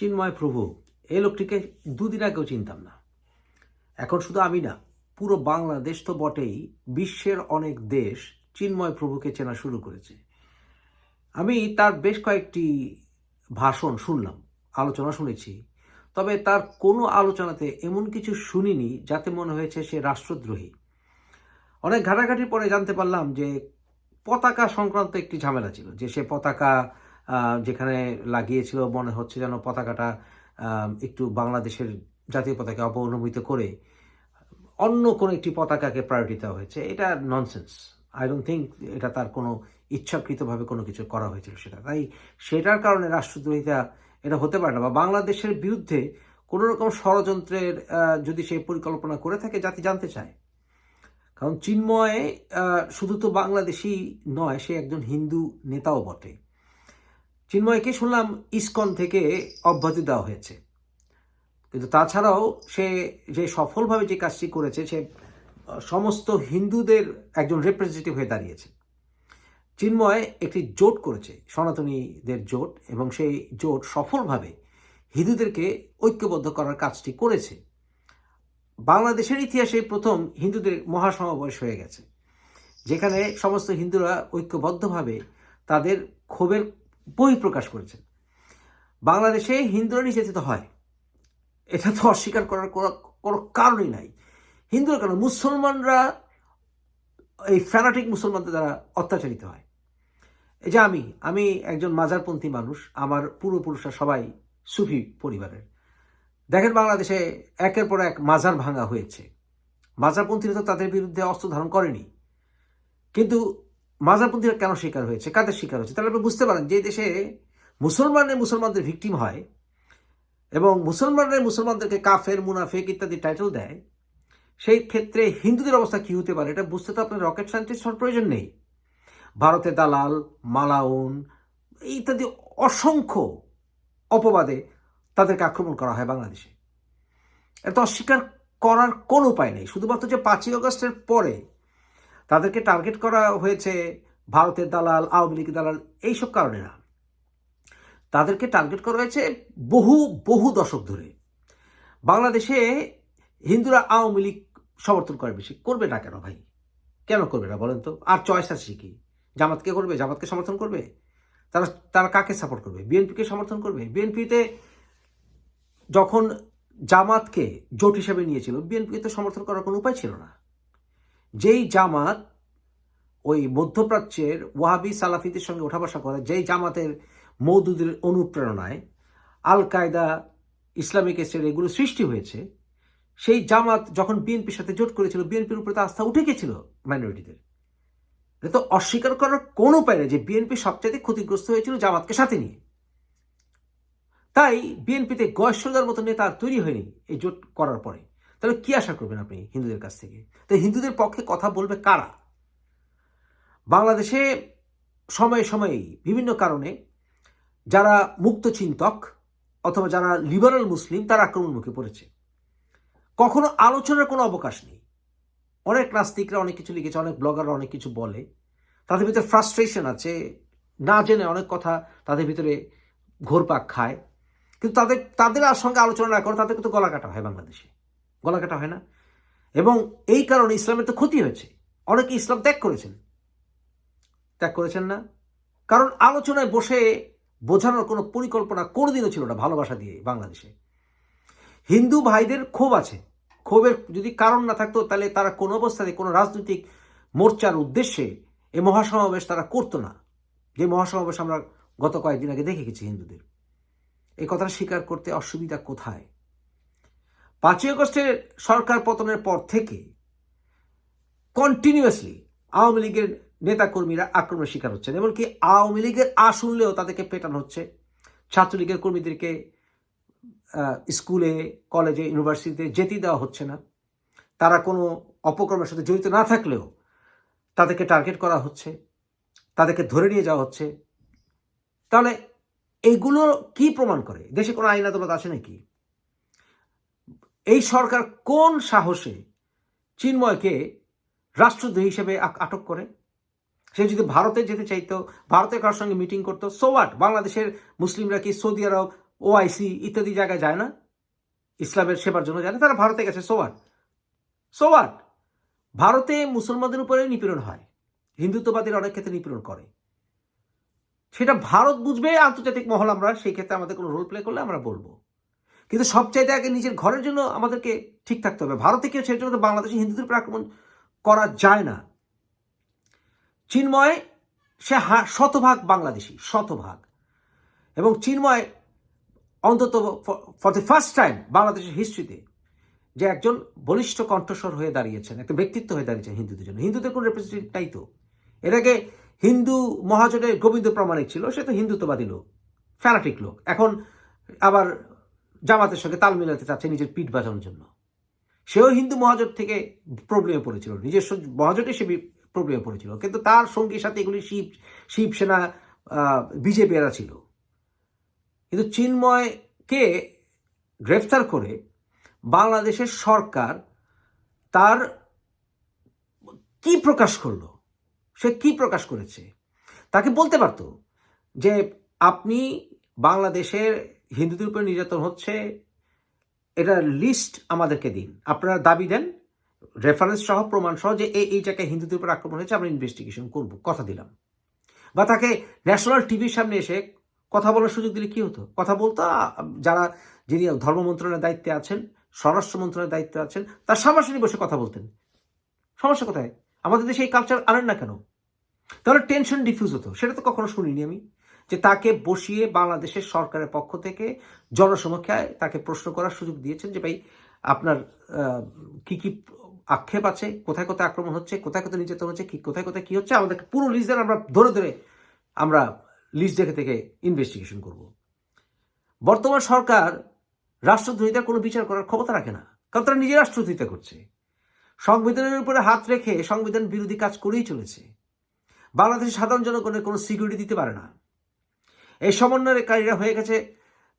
চিন্ময় প্রভু এই লোকটিকে দুদিন আগেও চিনতাম না। এখন শুধু আমি না, পুরো বাংলাদেশ তো বটেই বিশ্বের অনেক দেশ চিন্ময় প্রভুকে চেনা শুরু করেছে। আমি তার বেশ কয়েকটি ভাষণ শুনলাম, আলোচনা শুনেছি, তবে তার কোনো আলোচনাতে এমন কিছু শুনিনি যাতে মনে হয়েছে সে রাষ্ট্রদ্রোহী। অনেক ঘাটাঘাটির পরে জানতে পারলাম যে পতাকা সংক্রান্ত একটি ঝামেলা ছিল, যে সে পতাকা যেখানে লাগিয়েছিল মনে হচ্ছে যেন পতাকাটা একটু বাংলাদেশের জাতীয় পতাকা অপনমিত করে অন্য কোনো একটি পতাকাকে প্রায়োরিটি দেওয়া হয়েছে। এটা ননসেন্স আই ডোন্ট থিঙ্ক এটা তার কোনো ইচ্ছাকৃতভাবে কোনো কিছু করা হয়েছিল সেটা। তাই সেটার কারণে রাষ্ট্রদ্রোহিতা এটা হতে পারে না বা বাংলাদেশের বিরুদ্ধে কোনো রকম ষড়যন্ত্রের যদি সে পরিকল্পনা করে থাকে, জাতি জানতে চায়। কারণ চিন্ময় শুধু তো বাংলাদেশি নয়, সে একজন হিন্দু নেতাও বটে। চিন্ময়কে শুনলাম ইসকন থেকে অব্যাহতি দেওয়া হয়েছে। কিন্তু তাছাড়াও সে যে সফলভাবে যে কাজটি করেছে, সে সমস্ত হিন্দুদের একজন রিপ্রেজেন্টেটিভ হয়ে দাঁড়িয়েছে। চিন্ময় একটি জোট করেছে, সনাতনীদের জোট, এবং সেই জোট সফলভাবে হিন্দুদেরকে ঐক্যবদ্ধ করার কাজটি করেছে। বাংলাদেশের ইতিহাসে প্রথম হিন্দুদের মহাসমাবেশ হয়ে গেছে, যেখানে সমস্ত হিন্দুরা ঐক্যবদ্ধভাবে তাদের ক্ষোভের বহিঃপ্রকাশ করেছেন। বাংলাদেশে হিন্দুরা নির্যাতিত হয়, এটা তো অস্বীকার করার কোনো কারণই নাই। হিন্দুরা কেন? মুসলমানরা, এই ফ্যানাটিক মুসলমানদের দ্বারা অত্যাচারিত হয়। এই যে আমি আমি একজন মাজারপন্থী মানুষ, আমার পূর্বপুরুষরা সবাই সুফি পরিবারের। দেখেন বাংলাদেশে একের পর এক মাজার ভাঙা হয়েছে। মাজারপন্থীরা তো তাদের বিরুদ্ধে অস্ত্র ধারণ করেনি। কিন্তু মাজারপন্থীরা কেন শিকার হয়েছে? কাদের শিকার হয়েছে? তাহলে আপনি বুঝতে পারেন যে দেশে মুসলমানের মুসলমানদের ভিকটিম হয় এবং মুসলমানরা মুসলমানদেরকে কাফের, মুনাফেক ইত্যাদি টাইটেল দেয়। সেই ক্ষেত্রে হিন্দুদের অবস্থা কী হতে পারে? এটা বুঝতে তো আপনার রকেট সায়েন্টিস্ট হওয়ার প্রয়োজন নেই। ভারতে দালাল, মালাউন ইত্যাদি অসংখ্য অপবাদে তাদেরকে আক্রমণ করা হয় বাংলাদেশে। এত অস্বীকার করার কোনো উপায় নেই। শুধুমাত্র যে পাঁচই আগস্টের পরে তাদেরকে টার্গেট করা হয়েছে ভারতের দালাল, আওয়ামী লীগের দালাল, এইসব কারণে না তাদেরকে টার্গেট করা হয়েছে বহু বহু দশক ধরে। বাংলাদেশে হিন্দুরা আওয়ামী লীগ সমর্থন করে বেশি। করবে না কেন ভাই? কেন করবে না বলেন তো? আর চয়েস আছে কি? জামাতকে করবে? জামাতকে সমর্থন করবে? তারা তারা কাকে সাপোর্ট করবে? বিএনপিকে সমর্থন করবে? বিএনপিতে যখন জামাতকে জোট হিসেবে নিয়েছিল বিএনপিকে তো সমর্থন করার কোনো উপায় ছিল না। যেই জামাত ওই মধ্যপ্রাচ্যের ওয়াহাবি সালাফিদের সঙ্গে ওঠা বসা করে, যেই জামাতের মৌদুদের অনুপ্রেরণায় আল কায়দা, ইসলামিক স্টেট এগুলো সৃষ্টি হয়েছে, সেই জামাত যখন বিএনপির সাথে জোট করেছিল, বিএনপির উপরে তো আস্থা উঠে গেছিল মাইনরিটিদের। এটা তো অস্বীকার করার কোনো উপায় নেই যে বিএনপি সবচাইতে ক্ষতিগ্রস্ত হয়েছিল জামাতকে সাথে নিয়ে। তাই বিএনপিতে গয়েশ্বরদার মতো নেতা তৈরি হয়নি এই জোট করার পরে। তাহলে কি আশা করবেন আপনি হিন্দুদের কাছ থেকে? তাই হিন্দুদের পক্ষে কথা বলবে কারা? বাংলাদেশে সময়ে সময়েই বিভিন্ন কারণে যারা মুক্ত চিন্তক অথবা যারা লিবারাল মুসলিম, তারা আক্রমণ মুখে পড়েছে। কখনো আলোচনার কোনো অবকাশ নেই। অনেক নাস্তিকরা অনেক কিছু লিখেছে, অনেক ব্লগাররা অনেক কিছু বলে। তাদের ভিতরে ফ্রাস্ট্রেশন আছে, না জেনে অনেক কথা তাদের ভিতরে ঘোরপাক খায়। কিন্তু তাদের তাদের আর সঙ্গে আলোচনা না করে তাদেরকে তো গলা কাটা হয় বাংলাদেশে। গলা কাটা হয় না। এবং এই কারণে ইসলামের তো ক্ষতি হয়েছে। অনেকে ইসলাম ত্যাগ করেছেন। ত্যাগ করেছেন না। কারণ আলোচনায় বসে বোঝানোর কোনো পরিকল্পনা কোনোদিনও ছিল না ভালোবাসা দিয়ে বাংলাদেশে। হিন্দু ভাইদের ক্ষোভ আছে। ক্ষোভের যদি কারণ না থাকতো, তাহলে তারা কোনো অবস্থাতে কোনো রাজনৈতিক মোর্চার উদ্দেশ্যে এই মহাসমাবেশ তারা করতো না। যে মহাসমাবেশ আমরা গত কয়েকদিন আগে দেখে গেছি হিন্দুদের। এই কথাটা স্বীকার করতে অসুবিধা কোথায়? পাঁচই আগস্টের সরকার পতনের পর থেকে কন্টিনিউয়াসলি আওয়ামী লীগের নেতাকর্মীরা আক্রমণের শিকার হচ্ছেন, এমনকি আওয়ামী লীগের আ শুনলেও তাদেরকে পেটানো হচ্ছে। ছাত্রলীগের কর্মীদেরকে স্কুলে, কলেজে, ইউনিভার্সিটিতে যেতে দেওয়া হচ্ছে না। তারা কোনো অপকর্মের সাথে জড়িত না থাকলেও তাদেরকে টার্গেট করা হচ্ছে, তাদেরকে ধরে নিয়ে যাওয়া হচ্ছে। তাহলে এইগুলো কি প্রমাণ করে? দেশে কোনো আইন আদালত আছে নাকি? এই সরকার কোন সাহসে চিন্ময়কে রাষ্ট্রদ্রোহী হিসেবে আটক করে? সে যদি ভারতে যেতে চাইতো ভারতের কারোর সঙ্গে মিটিং করতো সো হোয়াট বাংলাদেশের মুসলিমরা কি সৌদি আরব ওআইসি ইত্যাদি জায়গায় যায় না? ইসলামের সেবার জন্য যায় না, তারা ভারতে গেছে সোয়াট সোয়াট ভারতে মুসলমানদের উপরে নিপীড়ন হয়, হিন্দুত্ববাদীরা অনেক ক্ষেত্রে নিপীড়ন করে। সেটা ভারত বুঝবে, আন্তর্জাতিক মহল আমরা, সেই ক্ষেত্রে আমাদের কোনো রোল প্লে করলে আমরা বলব। কিন্তু সবচাইতে আগে নিজের ঘরের জন্য আমাদেরকে ঠিক থাকতে হবে। ভারতে কেউ সেই জন্য বাংলাদেশে হিন্দুদের উপর আক্রমণ করা যায় না। চিন্ময়, সে শতভাগ বাংলাদেশি, শতভাগ। এবং চিন্ময় অন্তত ফর দ্য ফার্স্ট টাইম বাংলাদেশের হিস্ট্রিতে যে একজন বলিষ্ঠ কণ্ঠস্বর হয়ে দাঁড়িয়েছেন, একটা ব্যক্তিত্ব হয়ে দাঁড়িয়েছেন হিন্দুদের জন্য। হিন্দুদের কোনো রিপ্রেজেন্টেটিভ নাই তো। এর আগে হিন্দু মহাজনের গোবিন্দ প্রামাণিক ছিল, সে তো হিন্দুত্ববাদী লোক ফ্যানাটিক লোক। এখন আবার জামাতের সঙ্গে তাল মিলাতে চাচ্ছে নিজের পিঠ বাজানোর জন্য। সেও হিন্দু মহাজোট থেকে প্রবলেমে পড়েছিল। নিজস্ব মহাজোটে সে প্রবলেমে পড়েছিল। কিন্তু তার সঙ্গীর সাথে এগুলি শিব শিবসেনা বিজেপি এরা ছিল। কিন্তু চিন্ময়কে গ্রেফতার করে বাংলাদেশের সরকার তার কি প্রকাশ করল? সে কি প্রকাশ করেছে? তাকে বলতে পারতো যে আপনি বাংলাদেশের হিন্দুদের উপর নির্যাতন হচ্ছে এটার লিস্ট আমাদেরকে দিন। আপনারা দাবি দেন রেফারেন্স সহ, প্রমাণ সহ যে এই এই জায়গায় হিন্দুদের উপর আক্রমণ হয়েছে, আমরা ইনভেস্টিগেশন করব, কথা দিলাম। বা তাকে ন্যাশনাল টিভির সামনে এসে কথা বলার সুযোগ দিলে কী হতো? কথা বলতো, যারা, যিনি ধর্ম মন্ত্রণালয়ের দায়িত্বে আছেন, স্বরাষ্ট্র মন্ত্রণালয়ের দায়িত্বে আছেন, তার সামনাসামনি বসে কথা বলতেন। সমস্যা কোথায়? আমাদের দেশে এই কালচার আনেন না কেন? তাহলে টেনশন ডিফিউজ হতো, সেটা তো কখনো শুনিনি আমি। যে তাকে বসিয়ে বাংলাদেশের সরকারের পক্ষ থেকে জনসমক্ষে তাকে প্রশ্ন করার সুযোগ দিয়েছেন যে, ভাই, আপনার কি কি আক্ষেপ আছে? কোথায় কোথায় আক্রমণ হচ্ছে? কোথায় কোথায় নির্যাতন হচ্ছে? কি, কোথায় কোথায় কি হচ্ছে? আমাদেরকে পুরো লিস্ট আমরা ধরে ধরে আমরা লিস্ট দেখে থেকে ইনভেস্টিগেশন করব। বর্তমান সরকার রাষ্ট্রদ্রোহিতার কোনো বিচার করার ক্ষমতা রাখে না, কারণ তারা নিজে রাষ্ট্রদ্রোহিতা করছে। সংবিধানের উপরে হাত রেখে সংবিধান বিরোধী কাজ করেই চলেছে। বাংলাদেশের সাধারণ জনগণের কোনো সিকিউরিটি দিতে পারে না। এই সমন্বয়কারীরা হয়ে গেছে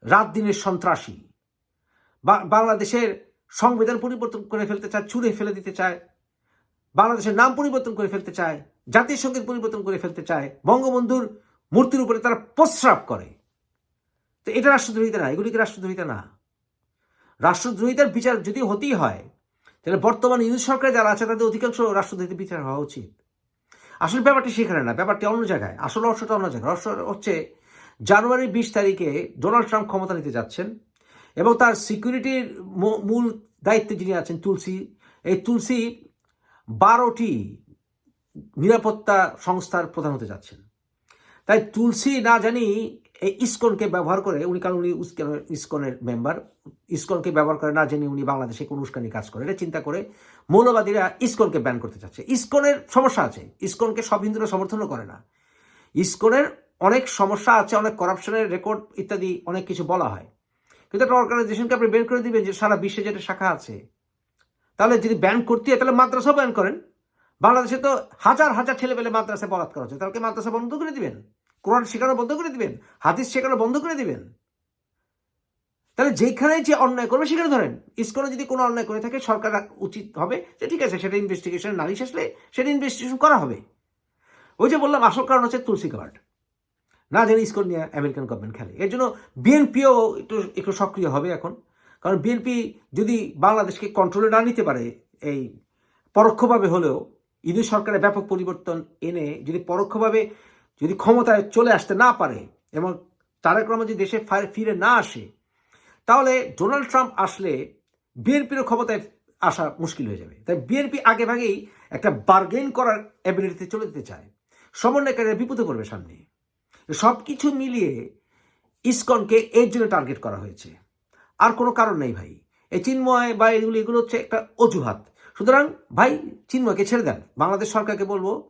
রাত দিনের সন্ত্রাসী। বাংলাদেশের সংবিধান পরিবর্তন করে ফেলতে চায়, ছুঁড়ে ফেলে দিতে চায়, বাংলাদেশের নাম পরিবর্তন করে ফেলতে চায় জাতীয় সংগীত পরিবর্তন করে ফেলতে চায়, বঙ্গবন্ধুর মূর্তির উপরে তারা প্রস্রাব করে। তো এটা রাষ্ট্রদ্রোহিতা না এগুলিকে রাষ্ট্রদ্রোহিতা না? রাষ্ট্রদ্রোহিতার বিচার যদি হতেই হয়, তাহলে বর্তমান ইউনিট সরকারে যারা আছে, তাদের অধিকাংশ রাষ্ট্রদ্রোহিতার বিচার হওয়া উচিত। আসলে ব্যাপারটি সেখানে না, ব্যাপারটি অন্য জায়গায়, আসল রহস্যটা অন্য জায়গায়। রহস্য হচ্ছে জানুয়ারি বিশ তারিখে ডোনাল্ড ট্রাম্প ক্ষমতা নিতে যাচ্ছেন এবং তার সিকিউরিটির মূল দায়িত্বে যিনি আছেন তুলসী, এই তুলসী বারোটি নিরাপত্তা সংস্থার প্রধান হতে যাচ্ছেন। তাই তুলসী না জানি এই ইসকনকে ব্যবহার করে, উনি কারণ উনি ইসকনের মেম্বার, ইসকনকে ব্যবহার করে না জানি উনি বাংলাদেশে কোন উস্কানি কাজ করে। এটা চিন্তা করে মৌলবাদীরা ইসকনকে ব্যান করতে চাচ্ছে। ইসকনের সমস্যা আছে। ইসকনকে সব হিন্দুরা সমর্থনও করে না। ইসকনের অনেক সমস্যা আছে, অনেক করাপশনের রেকর্ড ইত্যাদি অনেক কিছু বলা হয়। কিন্তু একটা অর্গানাইজেশনকে আপনি বের করে দিবেন যে সারা বিশ্বে যেটা শাখা আছে, তাহলে যদি ব্যান করতে হয়, তাহলে মাদ্রাসাও ব্যান করেন। বাংলাদেশে তো হাজার হাজার ছেলেপেলে মাদ্রাসায় করা হচ্ছে, তাহলে মাদ্রাসা বন্ধ করে দিবেন? কোরআন শেখানো বন্ধ করে দিবেন? হাদিস শেখানো বন্ধ করে দিবেন? তাহলে যেখানে যে অন্যায় করবে, সেখানে ধরেন, ইসকনে যদি কোনো অন্যায় করে থাকে, সরকার উচিত হবে যে ঠিক আছে, সেটা ইনভেস্টিগেশন নালিশ আসলে সেটা ইনভেস্টিগেশন করা হবে। ওই যে বললাম, আসল কারণ হচ্ছে তুলসী কার্ড। না জানি ইসকন নিয়ে আমেরিকান গভর্নমেন্ট খেলে। এর জন্য বিএনপিও একটু একটু সক্রিয় হবে এখন। কারণ বিএনপি যদি বাংলাদেশকে কন্ট্রোলে না নিতে পারে, এই পরোক্ষভাবে হলেও ইদু সরকারের ব্যাপক পরিবর্তন এনে যদি পরোক্ষভাবে যদি ক্ষমতায় চলে আসতে না পারে, এবং তারেক রহমান যদি দেশে ফিরে না আসে, তাহলে ডোনাল্ড ট্রাম্প আসলে বিএনপিরও ক্ষমতায় আসা মুশকিল হয়ে যাবে। তাই বিএনপি আগে ভাগেই একটা বার্গেন করার অ্যাবিলিটিতে চলে যেতে চায়। সমন্বয়কারীরা বিপদে পড়বে সামনে। সব কিছু মিলিয়ে ইসকনকে এর জন্য টার্গেট করা হয়েছে। আর কোনো কারণ নেই ভাই। এই চিন্ময় বা এগুলো এগুলো হচ্ছে একটা অজুহাত। সুতরাং ভাই, চিন্ময়কে ছেড়ে দেন। বাংলাদেশ সরকারকে বলব,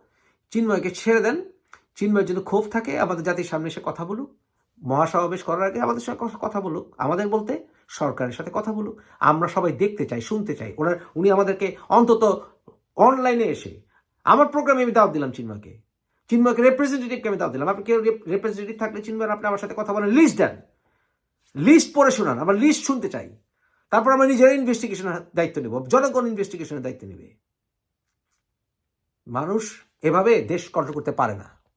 চিন্ময়কে ছেড়ে দেন। চিন্ময়ের যদি ক্ষোভ থাকে, আমাদের জাতির সামনে এসে কথা বলুক। মহাসমাবেশ করার আগে আমাদের সঙ্গে কথা- কথা বলুক। আমাদের বলতে সরকারের সাথে কথা বলুক। আমরা সবাই দেখতে চাই, শুনতে চাই। ওনার উনি আমাদেরকে অন্তত অনলাইনে এসে আমার প্রোগ্রামে আমি দাওয়াত দিলাম চিন্ময়কে। চিন্ময়কে রিপ্রেজেন্টেটিভকে আমি দাও দিলাম। আপনি কেউ রিপ্রেজেন্টেটিভ থাকলে চিনবেন আপনি আমার সাথে কথা বলেন লিস্ট দেন। লিস্ট পড়ে শোনান আমার লিস্ট শুনতে চাই। তারপর আমরা নিজেরা ইনভেস্টিগেশনের দায়িত্ব নেব। জনগণ ইনভেস্টিগেশনের দায়িত্ব নেবে। মানুষ এভাবে দেশ কন্ট্রোল করতে পারে না।